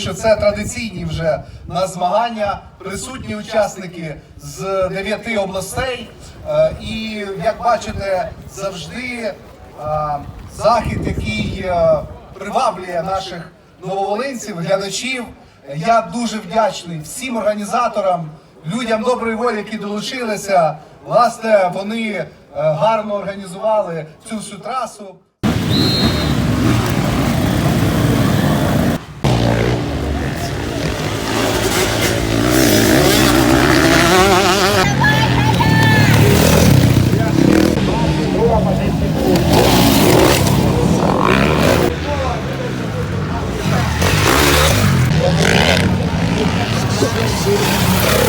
що це традиційні вже на змагання, присутні учасники з дев'яти областей. Е, І як бачите, завжди е, захід, який е, приваблює наших нововолинців, глядачів. Я дуже вдячний всім організаторам, людям доброї волі, які долучилися. Власне, вони гарно організували цю всю трасу. Ciro.